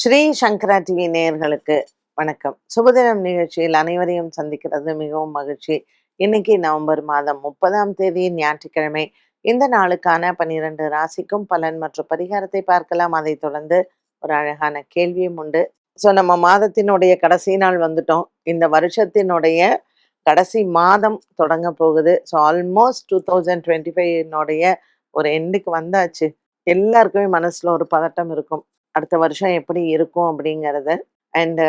ஸ்ரீ சங்கரா TV நேயர்களுக்கு வணக்கம். சுபதினம் நிகழ்ச்சியில் அனைவரையும் சந்திக்கிறது மிகவும் மகிழ்ச்சி. இன்னைக்கு நவம்பர் மாதம் முப்பதாம் தேதி ஞாயிற்றுக்கிழமை. இந்த நாளுக்கான பன்னிரண்டு ராசிக்கும் பலன் மற்றும் பரிகாரத்தை பார்க்கலாம். அதை தொடர்ந்து ஒரு அழகான கேள்வியும் உண்டு. ஸோ நம்ம மாதத்தினுடைய கடைசி நாள் வந்துட்டோம். இந்த வருஷத்தினுடைய கடைசி மாதம் தொடங்க போகுது. So almost two thousand twenty ஃபைவ்னுடைய ஒரு எண்டுக்கு வந்தாச்சு. எல்லாருக்குமே மனசில் ஒரு பதட்டம் இருக்கும். அடுத்த வருஷம் எப்படி இருக்கும் அப்படிங்கிறத. அண்டு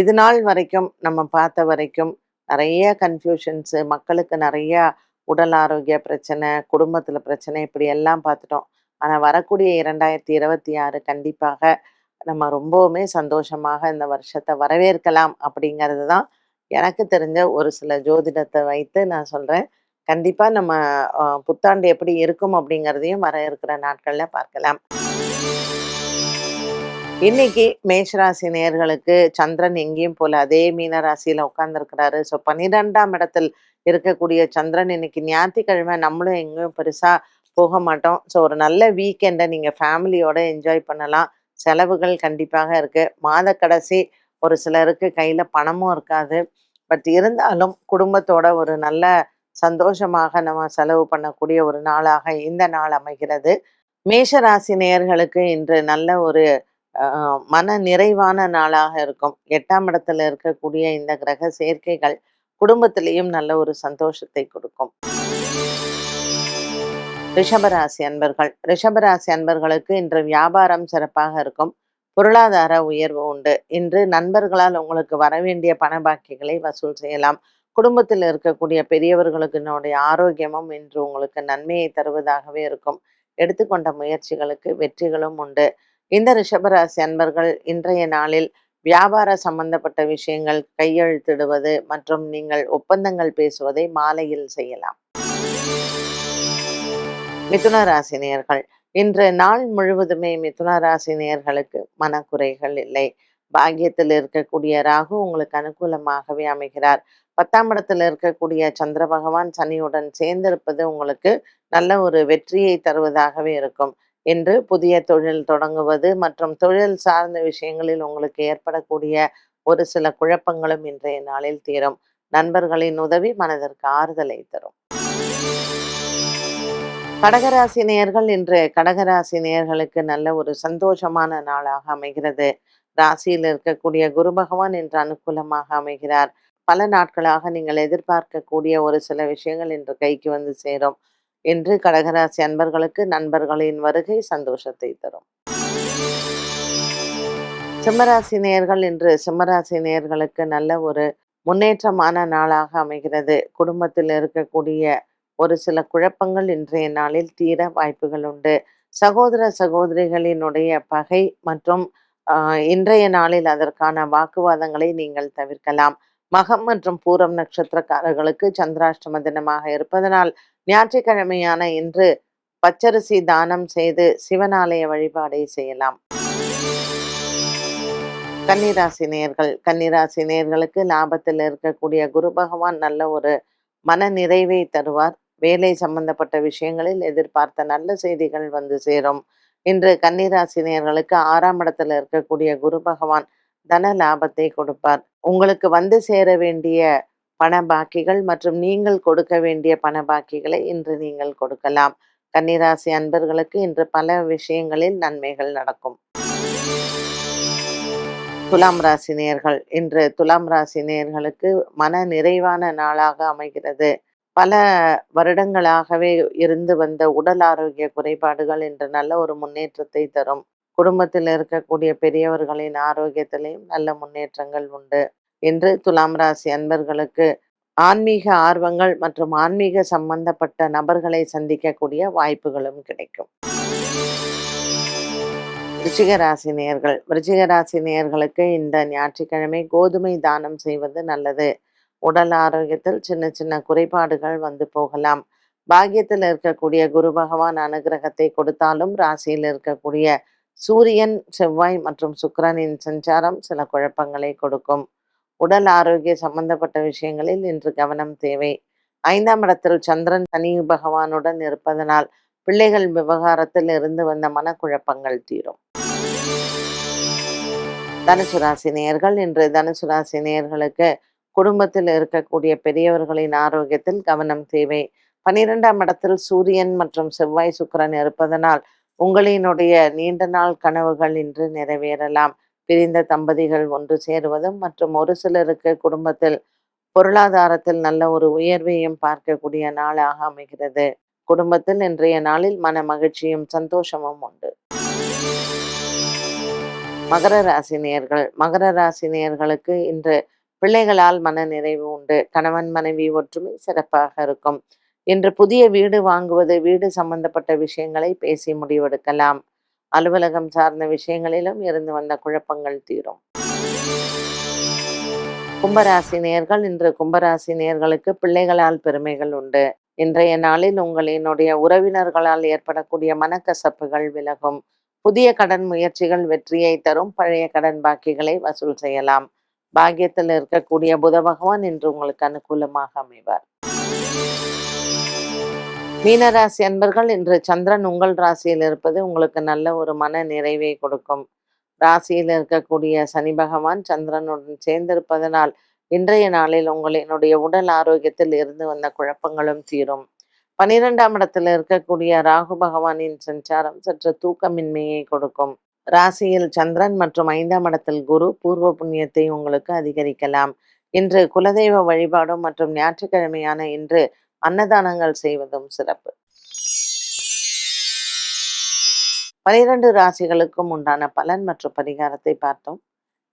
இது நாள் வரைக்கும் நம்ம பார்த்த வரைக்கும் நிறைய கன்ஃபியூஷன்ஸு மக்களுக்கு நிறைய உடல் ஆரோக்கிய பிரச்சனை குடும்பத்தில் பிரச்சனை இப்படி எல்லாம் பார்த்துட்டோம். ஆனால் வரக்கூடிய இரண்டாயிரத்தி இருபத்தி ஆறு கண்டிப்பாக நம்ம ரொம்பவுமே சந்தோஷமாக இந்த வருஷத்தை வரவேற்கலாம் அப்படிங்கிறது தான் எனக்கு தெரிஞ்ச ஒரு சில ஜோதிடத்தை வைத்து நான் சொல்கிறேன் கண்டிப்பாக நம்ம புத்தாண்டு எப்படி இருக்கும் அப்படிங்கிறதையும் வர இருக்கிற நாட்களில் பார்க்கலாம். இன்னைக்கு மேஷராசி நேயர்களுக்கு சந்திரன் எங்கேயும் போல அதே மீன ராசியில உட்கார்ந்துருக்கிறாரு. ஸோ பன்னிரெண்டாம் இடத்தில் இருக்கக்கூடிய சந்திரன் இன்னைக்கு ஞாயிற்றுக்கிழமை நம்மளும் எங்கேயும் பெருசா போக மாட்டோம். ஸோ ஒரு நல்ல வீக்கெண்டை நீங்க ஃபேமிலியோட என்ஜாய் பண்ணலாம். செலவுகள் கண்டிப்பாக இருக்கு. மாத கடைசி ஒரு சிலருக்கு கையில பணமும் இருக்காது. பட் இருந்தாலும் குடும்பத்தோட ஒரு நல்ல சந்தோஷமாக நம்ம செலவு பண்ணக்கூடிய ஒரு நாளாக இந்த நாள் அமைகிறது. மேஷ ராசி நேயர்களுக்கு இன்று நல்ல ஒரு மன நிறைவான நாளாக இருக்கும். எட்டாம் இடத்துல இருக்கக்கூடிய இந்த கிரக சேர்க்கைகள் குடும்பத்திலையும் நல்ல ஒரு சந்தோஷத்தை கொடுக்கும். ரிஷபராசி அன்பர்கள். ரிஷபராசி அன்பர்களுக்கு இன்று வியாபாரம் சிறப்பாக இருக்கும். பொருளாதார உயர்வு உண்டு. இன்று நண்பர்களால் உங்களுக்கு வரவேண்டிய பண பாக்கிகளை வசூல் செய்யலாம். குடும்பத்தில் இருக்கக்கூடிய பெரியவர்களுக்கு ஆரோக்கியமும் இன்று உங்களுக்கு நன்மையை தருவதாகவே இருக்கும். எடுத்துக்கொண்ட முயற்சிகளுக்கு வெற்றிகளும் உண்டு. இந்த ரிஷபராசி அன்பர்கள் இன்றைய நாளில் வியாபார சம்பந்தப்பட்ட விஷயங்கள் கையெழுத்திடுவது மற்றும் நீங்கள் ஒப்பந்தங்கள் பேசுவதை மாலையில் செய்யலாம். மிதுன ராசி நேர்கள் இன்று நாள் முழுவதுமே மிதுன ராசி நேர்களுக்கு மனக்குறைகள் இல்லை. பாக்கியத்தில் இருக்கக்கூடிய ராகு உங்களுக்கு அனுகூலமாகவே அமைகிறார். பத்தாம் இடத்தில் இருக்கக்கூடிய சந்திர பகவான் சனியுடன் சேர்ந்திருப்பது உங்களுக்கு நல்ல ஒரு வெற்றியை தருவதாகவே இருக்கும். என்று புதிய தொழில் தொடங்குவது மற்றும் தொழில் சார்ந்த விஷயங்களில் உங்களுக்கு ஏற்படக்கூடிய ஒரு சில குழப்பங்களும் இன்றைய நாளில் தீரும். நண்பர்களின் உதவி மனதிற்கு ஆறுதலை தரும். கடகராசி நேயர்கள் இன்று கடகராசி நேயர்களுக்கு நல்ல ஒரு சந்தோஷமான நாளாக அமைகிறது. ராசியில் இருக்கக்கூடிய குரு பகவான் இன்று அனுகூலமாக அமைகிறார். பல நாட்களாக நீங்கள் எதிர்பார்க்கக்கூடிய ஒரு சில விஷயங்கள் இன்று கைக்கு வந்து சேரும். இன்று கடகராசி அன்பர்களுக்கு நண்பர்களின் வருகை சந்தோஷத்தை தரும். சிம்மராசி நேயர்கள் இன்று சிம்மராசி நேயர்களுக்கு நல்ல ஒரு முன்னேற்றமான நாளாக அமைகிறது. குடும்பத்தில் இருக்கக்கூடிய ஒரு சில குழப்பங்கள் இன்றைய நாளில் தீர வாய்ப்புகள் உண்டு. சகோதர சகோதரிகளினுடைய பகை மற்றும் ஆஹ், இன்றைய நாளில் அதற்கான வாக்குவாதங்களை நீங்கள் தவிர்க்கலாம். மகம் மற்றும் பூரம் நட்சத்திரக்காரர்களுக்கு சந்திராஷ்டம தினமாக இருப்பதனால் ஞாயிற்றுக்கிழமையான இன்று பச்சரிசி தானம் செய்து சிவனாலய வழிபாடை செய்யலாம். கன்னிராசி நேர்கள் கன்னிராசி நேர்களுக்கு லாபத்தில் இருக்கக்கூடிய குரு பகவான் நல்ல ஒரு மன நிறைவை தருவார். வேலை சம்பந்தப்பட்ட விஷயங்களில் எதிர்பார்த்த நல்ல செய்திகள் வந்து சேரும். இன்று கன்னிராசி நேர்களுக்கு ஆறாம் இடத்துல இருக்கக்கூடிய குரு பகவான் தன லாபத்தை கொடுப்பார். உங்களுக்கு வந்து சேர வேண்டிய பண பாக்கிகள் மற்றும் நீங்கள் கொடுக்க வேண்டிய பண பாக்கிகளை இன்று நீங்கள் கொடுக்கலாம். கன்னிராசி அன்பர்களுக்கு இன்று பல விஷயங்களில் நன்மைகள் நடக்கும். துலாம் ராசி நேர்கள் இன்று துலாம் ராசி நேர்களுக்கு மன நிறைவான நாளாக அமைகிறது. பல வருடங்களாகவே இருந்து வந்த உடல் ஆரோக்கிய குறைபாடுகள் இன்று நல்ல ஒரு முன்னேற்றத்தை தரும். குடும்பத்தில் இருக்கக்கூடிய பெரியவர்களின் ஆரோக்கியத்திலையும் நல்ல முன்னேற்றங்கள் உண்டு. என்று துலாம் ராசி அன்பர்களுக்கு ஆன்மீக ஆர்வங்கள் மற்றும் ஆன்மீக சம்பந்தப்பட்ட நபர்களை சந்திக்கக்கூடிய வாய்ப்புகளும் கிடைக்கும். விருச்சிக ராசி நேயர்கள் விருச்சிக நேயர்களுக்கு இந்த ஞாயிற்றுக்கிழமை கோதுமை தானம் செய்வது நல்லது. உடல் ஆரோக்கியத்தில் சின்ன சின்ன குறைபாடுகள் வந்து போகலாம். பாக்கியத்தில் இருக்கக்கூடிய குரு பகவான் அனுகிரகத்தை கொடுத்தாலும் ராசியில் இருக்கக்கூடிய சூரியன் செவ்வாய் மற்றும் சுக்கிரனின் சஞ்சாரம் சில குழப்பங்களை கொடுக்கும். உடல் ஆரோக்கிய சம்பந்தப்பட்ட விஷயங்களில் இன்று கவனம் தேவை. ஐந்தாம் இடத்தில் சந்திரன் சனி பகவானுடன் இருப்பதனால் பிள்ளைகள் விவகாரத்தில் இருந்து வந்த மனக்குழப்பங்கள் தீரும். தனுசு ராசி நேயர்கள் இன்று தனுசு ராசி நேயர்களுக்கு குடும்பத்தில் இருக்கக்கூடிய பெரியவர்களின் ஆரோக்கியத்தில் கவனம் தேவை. பனிரெண்டாம் இடத்தில் சூரியன் மற்றும் செவ்வாய் சுக்கரன் இருப்பதனால் உங்களினுடைய நீண்ட நாள் கனவுகள் இன்று நிறைவேறலாம். பிரிந்த தம்பதிகள் ஒன்று சேருவதும் மற்றும் ஒரு சிலருக்கு குடும்பத்தில் பொருளாதாரத்தில் நல்ல ஒரு உயர்வையும் பார்க்கக்கூடிய நாளாக அமைகிறது. குடும்பத்தில் இன்றைய நாளில் மன மகிழ்ச்சியும் சந்தோஷமும் உண்டு. மகர ராசி நேர்கள். மகர ராசி நேர்களுக்கு இன்று பிள்ளைகளால் மன நிறைவு உண்டு. கணவன் மனைவி ஒற்றுமை சிறப்பாக இருக்கும். இன்று புதிய வீடு வாங்குவது வீடு சம்பந்தப்பட்ட விஷயங்களை பேசி முடிவெடுக்கலாம். அலுவலகம் சார்ந்த விஷயங்களிலும் இருந்து வந்த குழப்பங்கள் தீரும். கும்பராசி நேயர்கள் இன்று கும்பராசி நேயர்களுக்கு பிள்ளைகளால் பெருமைகள் உண்டு. இன்றைய நாளில் உங்களினுடைய உறவினர்களால் ஏற்படக்கூடிய மனக்கசப்புகள் விலகும். புதிய கடன் முயற்சிகள் வெற்றியை தரும். பழைய கடன் பாக்கிகளை வசூல் செய்யலாம். பாக்கியத்தில் இருக்கக்கூடிய புத பகவான் இன்று உங்களுக்கு அனுகூலமாக அமைவார். மீனராசி அன்பர்கள் இன்று சந்திரன் உங்கள் ராசியில் இருப்பது உங்களுக்கு நல்ல ஒரு மன நிறைவை கொடுக்கும். ராசியில் இருக்கக்கூடிய சனி பகவான் சந்திரனுடன் சேர்ந்திருப்பதனால் இன்றைய நாளில் உங்களினுடைய உடல் ஆரோக்கியத்தில் இருந்து வந்த குழப்பங்களும் தீரும். பனிரெண்டாம் இடத்தில் இருக்கக்கூடிய ராகு பகவானின் சஞ்சாரம் சற்று தூக்கமின்மையை கொடுக்கும். ராசியில் சந்திரன் மற்றும் ஐந்தாம் இடத்தில் குரு பூர்வ புண்ணியத்தை உங்களுக்கு அதிகரிக்கலாம். இன்று குலதெய்வ வழிபாடும் மற்றும் ஞாயிற்றுக்கிழமையான இன்று அன்னதானங்கள் செய்வதும் சிறப்பு. பனிரெண்டு ராசிகளுக்கும் உண்டான பலன் மற்றும் பரிகாரத்தை பார்த்தோம்.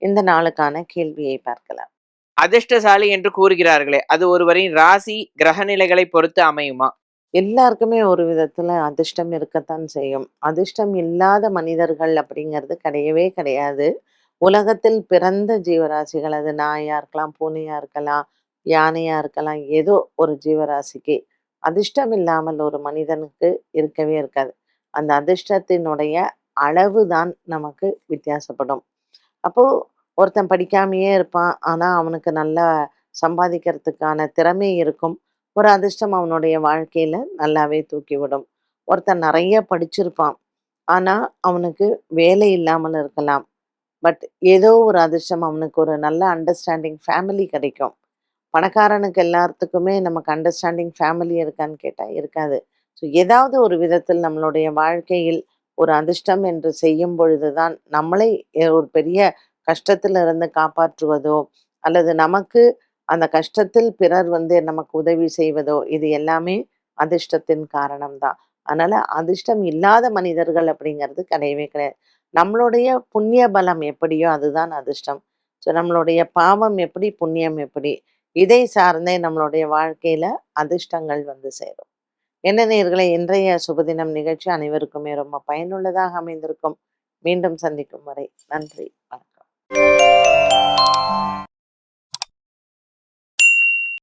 இந்த நாளுக்கான கேள்வியை பார்க்கலாம். அதிர்ஷ்டசாலி என்று கூறுகிறார்களே அது ஒருவரின் ராசி கிரக நிலைகளை பொறுத்து அமையுமா? எல்லாருக்குமே ஒரு விதத்துல அதிர்ஷ்டம் இருக்கத்தான் செய்யும். அதிர்ஷ்டம் இல்லாத மனிதர்கள் அப்படிங்கிறது கிடையவே கிடையாது. உலகத்தில் பிறந்த ஜீவராசிகள் அது நாயா இருக்கலாம் பூனையா இருக்கலாம் யானையாக இருக்கலாம். ஏதோ ஒரு ஜீவராசிக்கு அதிர்ஷ்டம் இல்லாமல் ஒரு மனிதனுக்கு இருக்கவே இருக்காது. அந்த அதிர்ஷ்டத்தினுடைய அளவு தான் நமக்கு வித்தியாசப்படும். அப்போ ஒருத்தன் படிக்காமையே இருப்பான். ஆனால் அவனுக்கு நல்லா சம்பாதிக்கிறதுக்கான திறமை இருக்கும். ஒரு அதிர்ஷ்டம் அவனுடைய வாழ்க்கையில் நல்லாவே தூக்கிவிடும். ஒருத்தன் நிறைய படிச்சிருப்பான். ஆனால் அவனுக்கு வேலை இல்லாமல் இருக்கலாம். பட் ஏதோ ஒரு அதிர்ஷ்டம் அவனுக்கு ஒரு நல்ல அண்டர்ஸ்டாண்டிங் ஃபேமிலி கிடைக்கும். பணக்காரனுக்கு எல்லாத்துக்குமே நமக்கு அண்டர்ஸ்டாண்டிங் ஃபேமிலி இருக்கான்னு கேட்டால் இருக்காது. ஸோ ஏதாவது ஒரு விதத்தில் நம்மளுடைய வாழ்க்கையில் ஒரு அதிர்ஷ்டம் என்று செய்யும் பொழுதுதான் நம்மளை ஒரு பெரிய கஷ்டத்துல இருந்து காப்பாற்றுவதோ அல்லது நமக்கு அந்த கஷ்டத்தில் பிறர் வந்து நமக்கு உதவி செய்வதோ இது எல்லாமே அதிர்ஷ்டத்தின் காரணம்தான். அதனால அதிர்ஷ்டம் இல்லாத மனிதர்கள் அப்படிங்கிறது கிடையவே கிடையாது. நம்மளுடைய புண்ணிய பலம் எப்படியோ அதுதான் அதிர்ஷ்டம். ஸோ நம்மளுடைய பாவம் எப்படி புண்ணியம் எப்படி இதை சார்ந்தே நம்மளுடைய வாழ்க்கையில அதிர்ஷ்டங்கள் வந்து சேரும். என்ன நேர்களை இன்றைய சுபதினம் நிகழ்ச்சி அனைவருக்குமே ரொம்ப பயனுள்ளதாக அமைந்திருக்கும். மீண்டும் சந்திக்கும் வரை நன்றி வணக்கம்.